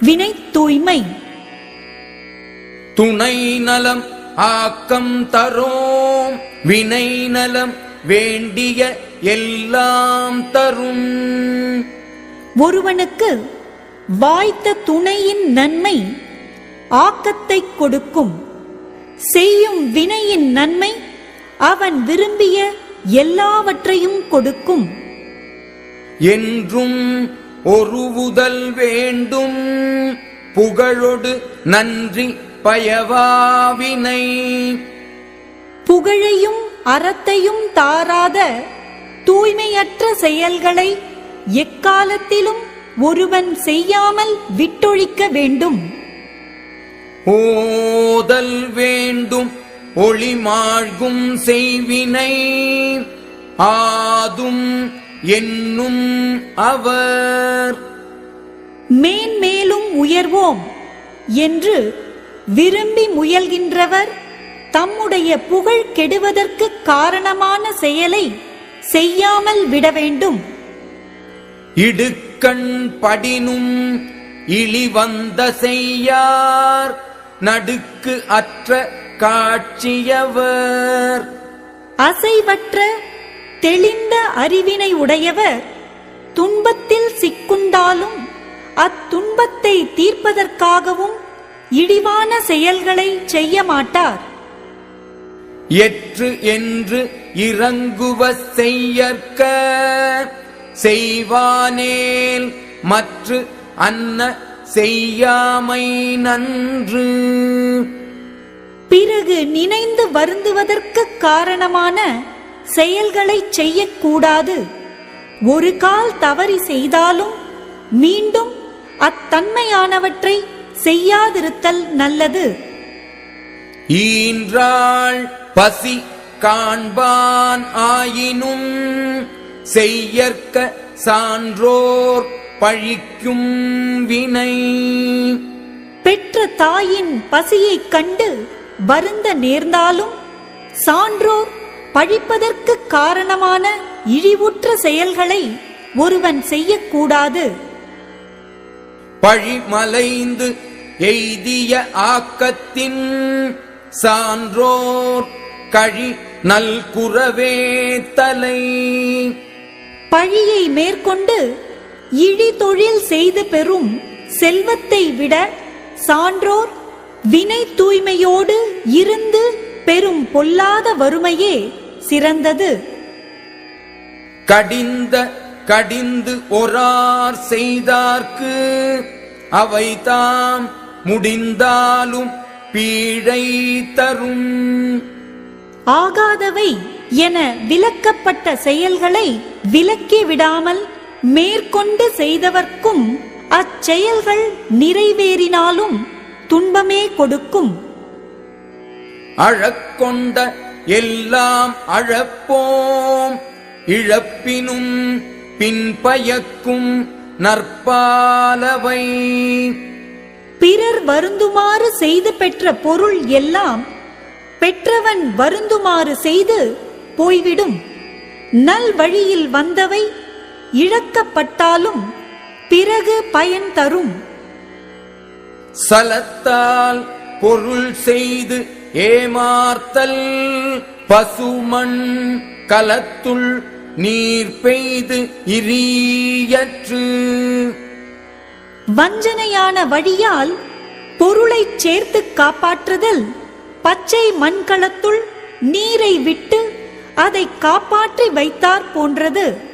வினை தூய்மை துணை நலம் ஆக்கம் தரோம். வினை நலம் வேண்டிய எல்லாம் தரும். ஒருவனுக்கு வாய்த்த துணையின் நன்மை ஆக்கத்தை கொடுக்கும். செய்யும் வினையின் நன்மை அவன் விரும்பிய எல்லாவற்றையும் கொடுக்கும். என்றும் ஒருவுதல் வேண்டும். புகழொடு நன்றி பயவாவினை. புகழையும் அறத்தையும் தாராத தூய்மையற்ற செயல்களை எக்காலத்திலும் ஒருவன் செய்யாமல் விட்டொழிக்க வேண்டும். ஓதல் வேண்டும் ஒளிமாழ்கும் செய்வினை. ஆதும் என்னும் அவர். மேன்மேலும் உயர்வோம் என்று விரும்பி முயல்கின்றவர் தம்முடைய புகழ் கெடுவதற்கு காரணமான செயலை செய்யாமல் விட வேண்டும். இடுக்கண் படினும் இழிவந்த செய்யார். நடுக்கு அற்ற காட்சியவர். அசைவற்ற தெளிந்த அறிவினை உடையவர் துன்பத்தில் சிக்குண்டாலும் அத்துன்பத்தை தீர்ப்பதற்காகவும் இழிவான செயல்களை செய்ய மாட்டார் எற்று என்று இறங்குவ செய்யற்க செய்வானேல் மற்று அன்ன செய்யாமை நன்று. பிறகு நினைந்து வருந்துவதற்கு காரணமான செயல்களை செய்யக்கூடாது. ஒரு கால் தவறி செய்தாலும் மீண்டும் அத்தன்மையானவற்றை செய்யாதிருத்தல் நல்லது. ஈன்றாள் பசி காண்பான் ஆயினும் செய்யற்க சான்றோர் பழிக்கும் வினை. பெற்ற தாயின் பசியைக் கண்டு வருந்த நேர்ந்தாலும் சான்றோர் பழிப்பதற்கு காரணமான இழிவுற்ற செயல்களை ஒருவன் செய்யக்கூடாது. பழிமலைந்து எய்திய ஆக்கத்தின் சான்றோர் கழி நல்குறவே தலை. பழியை மேற்கொண்டு இழி தொழில் செய்து பெறும் செல்வத்தை விட சான்றோர் வினை தூய்மையோடு இருந்து பெறும் பொல்லாத வறுமையே சிறந்தது. கடிந்த கடிந்து ஒரார் செய்தார்க்கு அவை தாம் முடிந்தாலும் பீழை தரும். ஆகாதவை என விலக்கப்பட்ட செயல்களை விலக்கி விடாமல் மேற்கொண்டு செய்தவர்க்கும் அச்செயல்கள் நிறைவேறினாலும் துன்பமே கொடுக்கும். அழக்கொண்ட எல்லாம் அழப்போம். இழப்பினும் பின்பயக்கும் நற்பாலவை. பிறர் வருந்துமாறு செய்து பெற்ற பொருள் எல்லாம் பெற்றவன் வருந்துமாறு செய்து போய்விடும். நல் வழியில் வந்தவை இழக்கப்பட்டாலும் பிறகு பயன் தரும். சலத்தால் பொருள் செய்து ஏமார்த்தல் பசுமண் கலத்துள் நீர் பெய்து இரியற்று. வஞ்சனையான வழியால் பொருளைச் சேர்த்து காப்பாற்றுதல் பச்சை மண்கலத்துள் நீரை விட்டு அதை காப்பாற்றி வைத்தார் போன்றது.